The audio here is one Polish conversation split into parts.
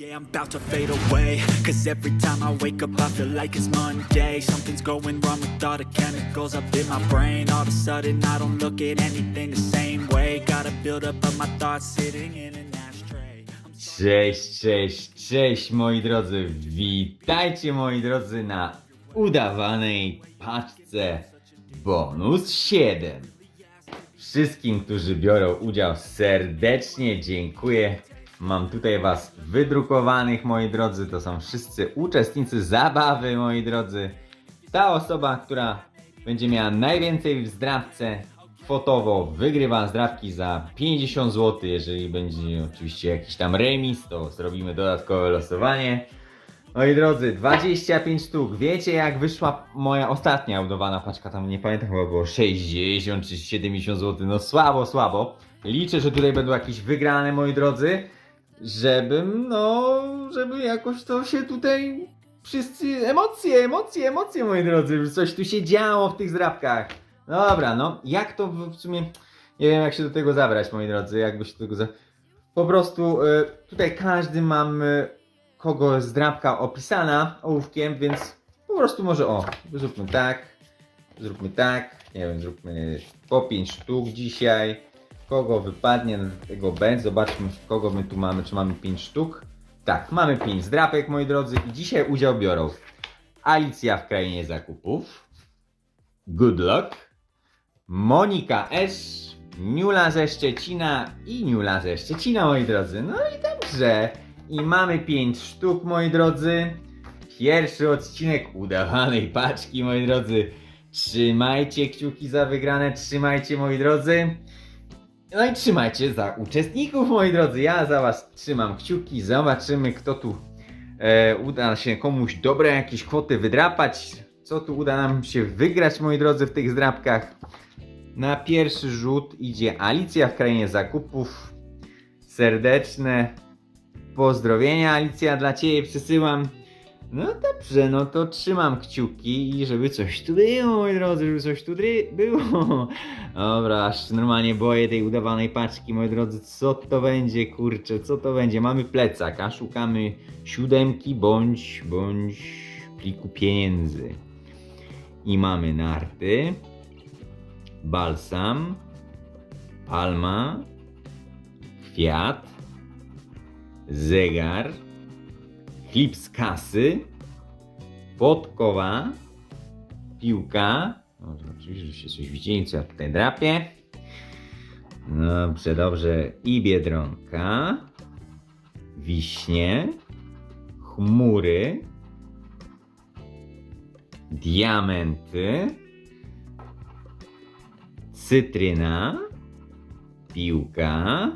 Yeah, I'm about to fade away. Cause every time I wake up, I feel like it's Monday. Something's going wrong with all the chemicals up in my brain. All of a sudden, I don't look at anything the same way. Gotta build up of my thoughts sitting in an ashtray. Cześć, cześć, cześć moi drodzy. Witajcie moi drodzy na udawanej paczce bonus 7. Wszystkim, którzy biorą udział serdecznie dziękuję. Mam tutaj was wydrukowanych moi drodzy. To są wszyscy uczestnicy zabawy moi drodzy. Ta osoba, która będzie miała najwięcej w zdrabce kwotowo wygrywa zdrabki za 50 zł. Jeżeli będzie oczywiście jakiś tam remis, to zrobimy dodatkowe losowanie. Moi drodzy, 25 sztuk. Wiecie jak wyszła moja ostatnia audowana paczka? Tam nie pamiętam, chyba było 60 czy 70 zł. No słabo, słabo. Liczę, że tutaj będą jakieś wygrane, moi drodzy. Żebym, no, żeby jakoś to się tutaj wszyscy emocje, emocje, emocje, moi drodzy, że coś tu się działo w tych zdrabkach. No dobra, no, jak to w sumie, nie wiem jak się do tego zabrać, moi drodzy, jakby się do tego za... Po prostu y, tutaj każdy mamy kogo zdrabka opisana ołówkiem, więc po prostu może o, zróbmy tak, zróbmy tak, nie wiem, zróbmy po 5 sztuk dzisiaj. Kogo wypadnie tego będzie, zobaczmy kogo my tu mamy, czy mamy 5 sztuk. Tak, mamy 5 zdrapek, moi drodzy, i dzisiaj udział biorą Alicja w krainie zakupów, Good Luck, Monika S, Niula ze Szczecina i Niula ze Szczecina, moi drodzy. No i dobrze. I mamy 5 sztuk, moi drodzy. Pierwszy odcinek udawanej paczki, moi drodzy. Trzymajcie kciuki za wygrane, trzymajcie, moi drodzy. No i trzymajcie za uczestników, moi drodzy. Ja za was trzymam kciuki. Zobaczymy, kto tu e, uda się komuś dobre jakieś kwoty wydrapać. Co tu uda nam się wygrać, moi drodzy, w tych zdrapkach. Na pierwszy rzut idzie Alicja w krainie zakupów. Serdeczne pozdrowienia, Alicja, dla ciebie przesyłam. No dobrze, no to trzymam kciuki i żeby coś tu było, moi drodzy, żeby coś tu było. Dobra, aż normalnie boję tej udawanej paczki, moi drodzy, co to będzie, kurczę, co to będzie? Mamy plecak, a szukamy siódemki bądź, bądź pliku pieniędzy. I mamy narty, balsam, palma, kwiat, zegar, klip z kasy, podkowa, piłka. No, oczywiście, żeście coś widzieli, co ja tutaj drapię. Dobrze, dobrze. I biedronka, wiśnie, chmury, diamenty, cytryna, piłka,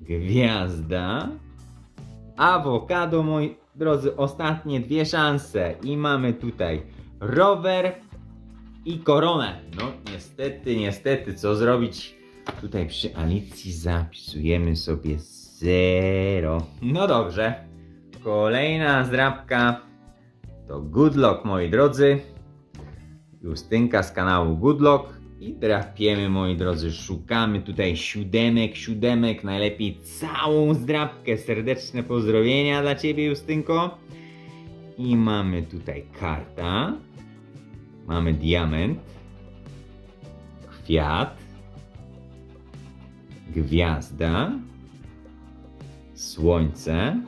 gwiazda, awokado, moi drodzy, ostatnie dwie szanse i mamy tutaj rower i koronę. No niestety, niestety, co zrobić? Tutaj przy Alicji zapisujemy sobie zero. No dobrze, kolejna zdrabka to Good Luck, moi drodzy. Justynka z kanału Good I drapiemy, moi drodzy, szukamy tutaj siódemek, siódemek, najlepiej całą zdrabkę. Serdeczne pozdrowienia dla Ciebie, Justynko. I mamy tutaj karta. Mamy diament. Kwiat. Gwiazda. Słońce.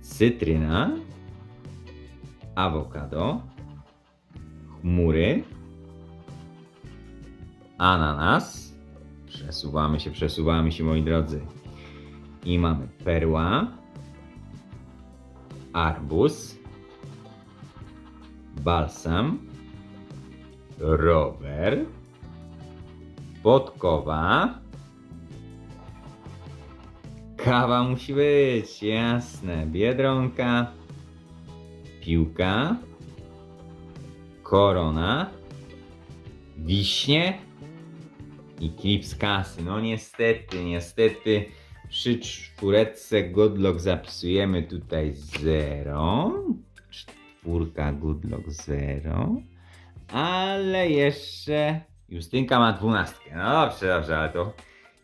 Cytryna. Awokado. Chmury ananas. Przesuwamy się, przesuwamy się, moi drodzy. I mamy perła, arbuz, balsam, rower, podkowa. Kawa musi być, jasne. Biedronka, piłka, korona, wiśnie i klip z kasy. No niestety, niestety przy czwóreczce Goodlock zapisujemy tutaj 0. Czwórka Goodlock 0. Ale jeszcze Justynka ma dwunastkę. No dobrze, dobrze, ale to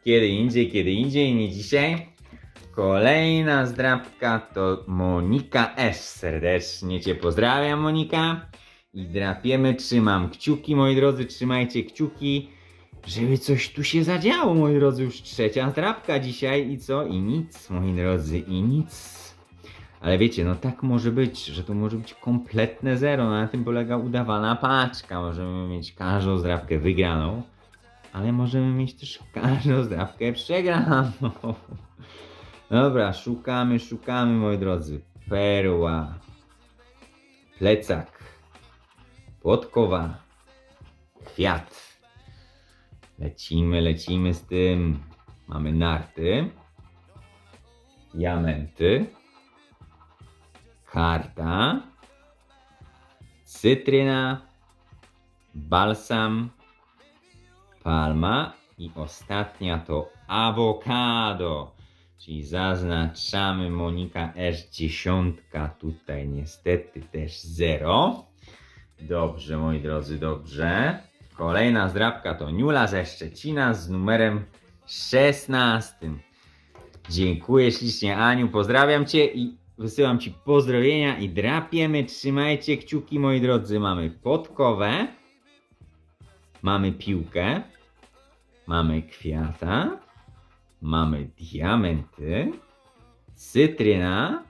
kiedy indziej, kiedy indziej, nie dzisiaj. Kolejna zdrabka to Monika S. Serdecznie Cię pozdrawiam, Monika. I drapiemy, trzymam kciuki, moi drodzy, trzymajcie kciuki, żeby coś tu się zadziało, moi drodzy. Już trzecia zdrabka dzisiaj i co? I nic, moi drodzy, i nic. Ale wiecie, no tak może być, że to może być kompletne zero. Na tym polega udawana paczka. Możemy mieć każdą zdrabkę wygraną, ale możemy mieć też każdą zdrabkę przegraną. Dobra, szukamy, szukamy, moi drodzy. Perła, plecak, podkowa, kwiat. Lecimy, lecimy z tym. Mamy narty, diamenty, karta, cytryna, balsam, palma i ostatnia to awokado. Czyli zaznaczamy Monika S10, tutaj niestety też 0. Dobrze, moi drodzy, dobrze. Kolejna zdrabka to Niula ze Szczecina z numerem 16. Dziękuję ślicznie Aniu, pozdrawiam Cię i wysyłam Ci pozdrowienia i drapiemy. Trzymajcie kciuki moi drodzy. Mamy podkowę, mamy piłkę, mamy kwiata, mamy diamenty, cytryna,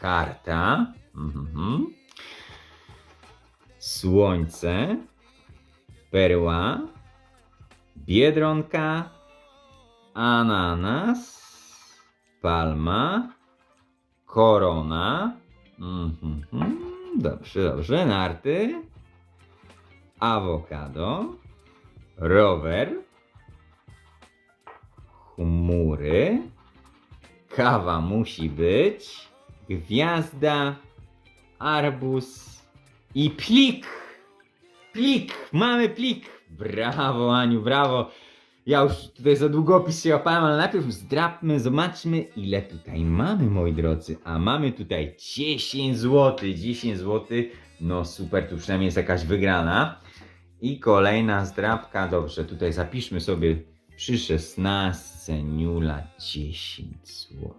karta, mhm, słońce, perła, biedronka, ananas, palma, korona, mhm, dobrze, dobrze, narty, awokado, rower, chmury, kawa musi być, gwiazda, arbuz i plik. Plik, mamy plik. Brawo, Aniu, brawo. Ja już tutaj za długopis się łapałem, ale najpierw zdrapmy, zobaczmy ile tutaj mamy, moi drodzy. A mamy tutaj 10 zł, 10 zł. No super, tu przynajmniej jest jakaś wygrana. I kolejna zdrapka, dobrze, tutaj zapiszmy sobie przy 16 Niula 10 zł.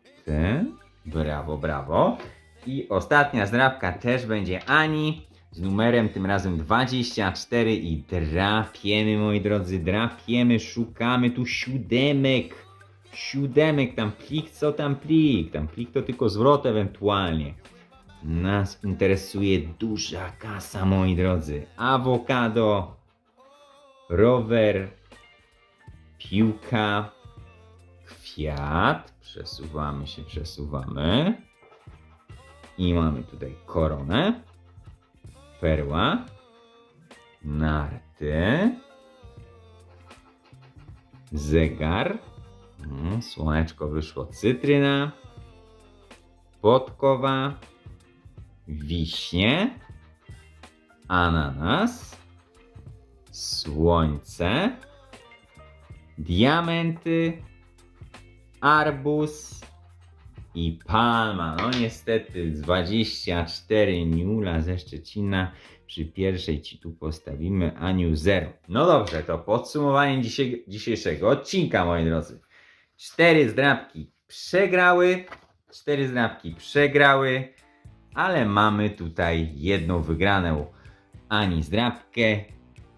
Brawo, brawo. I ostatnia zdrapka też będzie Ani z numerem tym razem 24 i drapiemy moi drodzy, drapiemy, szukamy tu siódemek. Siódemek, tam plik, co tam plik? Tam plik to tylko zwrot ewentualnie. Nas interesuje duża kasa, moi drodzy. Awokado, rower, piłka, kwiat. Przesuwamy się, przesuwamy. I mamy tutaj koronę, perła, narty, zegar, mm, słoneczko wyszło, cytryna, podkowa, wiśnie, ananas, słońce, diamenty, arbuz i palma. No niestety 24 Niula ze Szczecina. Przy pierwszej ci tu postawimy Aniu 0. No dobrze, to podsumowanie dzisiejszego odcinka, moi drodzy. Cztery zdrabki przegrały, cztery zdrabki przegrały, ale mamy tutaj jedną wygraną. Ani zdrabkę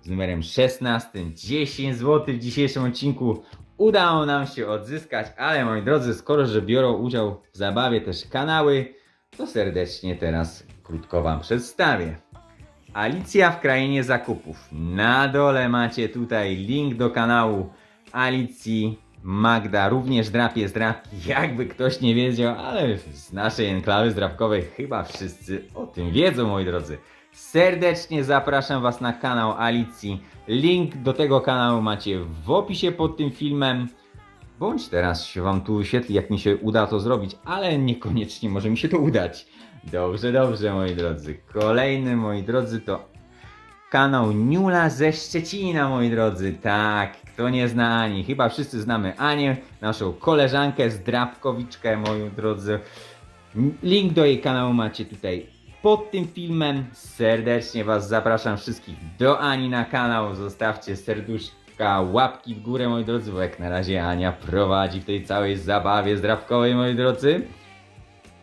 z numerem 16. 10 zł w dzisiejszym odcinku udało nam się odzyskać, ale moi drodzy, skoro że biorą udział w zabawie też kanały, to serdecznie teraz krótko Wam przedstawię. Alicja w krainie zakupów. Na dole macie tutaj link do kanału Alicji. Magda również drapie zdrapki, jakby ktoś nie wiedział, ale z naszej enklawy zdrapkowej chyba wszyscy o tym wiedzą, moi drodzy. Serdecznie zapraszam Was na kanał Alicji. Link do tego kanału macie w opisie pod tym filmem. Bądź teraz się Wam tu wyświetli, jak mi się uda to zrobić, ale niekoniecznie może mi się to udać. Dobrze, dobrze, moi drodzy. Kolejny, moi drodzy, to kanał Niula ze Szczecina, moi drodzy. Tak, kto nie zna Ani? Chyba wszyscy znamy Anię, naszą koleżankę z Drapkowiczkę, moi drodzy. Link do jej kanału macie tutaj pod tym filmem. Serdecznie Was zapraszam wszystkich do Ani na kanał. Zostawcie serduszki subka, łapki w górę, moi drodzy, bo jak na razie Ania prowadzi w tej całej zabawie zdrawkowej, moi drodzy.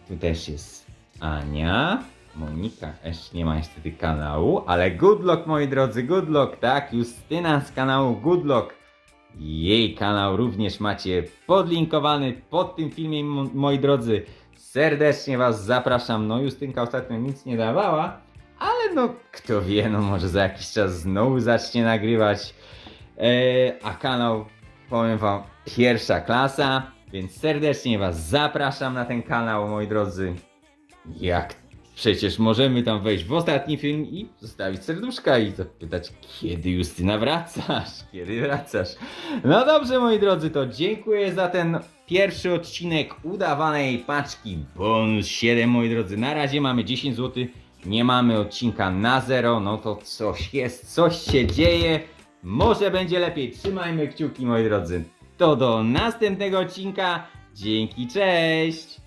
Tu też jest Ania. Monika też nie ma niestety kanału, ale good luck, moi drodzy, good luck, tak? Justyna z kanału Good Luck. Jej kanał również macie podlinkowany pod tym filmem, mo- moi drodzy. Serdecznie Was zapraszam. No, Justynka ostatnio nic nie dawała, ale no, kto wie, no może za jakiś czas znowu zacznie nagrywać. Eee, a kanał, powiem Wam, pierwsza klasa, więc serdecznie Was zapraszam na ten kanał, moi drodzy. Jak przecież możemy tam wejść w ostatni film i zostawić serduszka i zapytać, kiedy Justyna wracasz? Kiedy wracasz? No dobrze, moi drodzy, to dziękuję za ten pierwszy odcinek udawanej paczki bonus 7, moi drodzy. Na razie mamy 10 zł, nie mamy odcinka na zero, no to coś jest, coś się dzieje. Może będzie lepiej, trzymajmy kciuki, moi drodzy. To do następnego odcinka. Dzięki, cześć!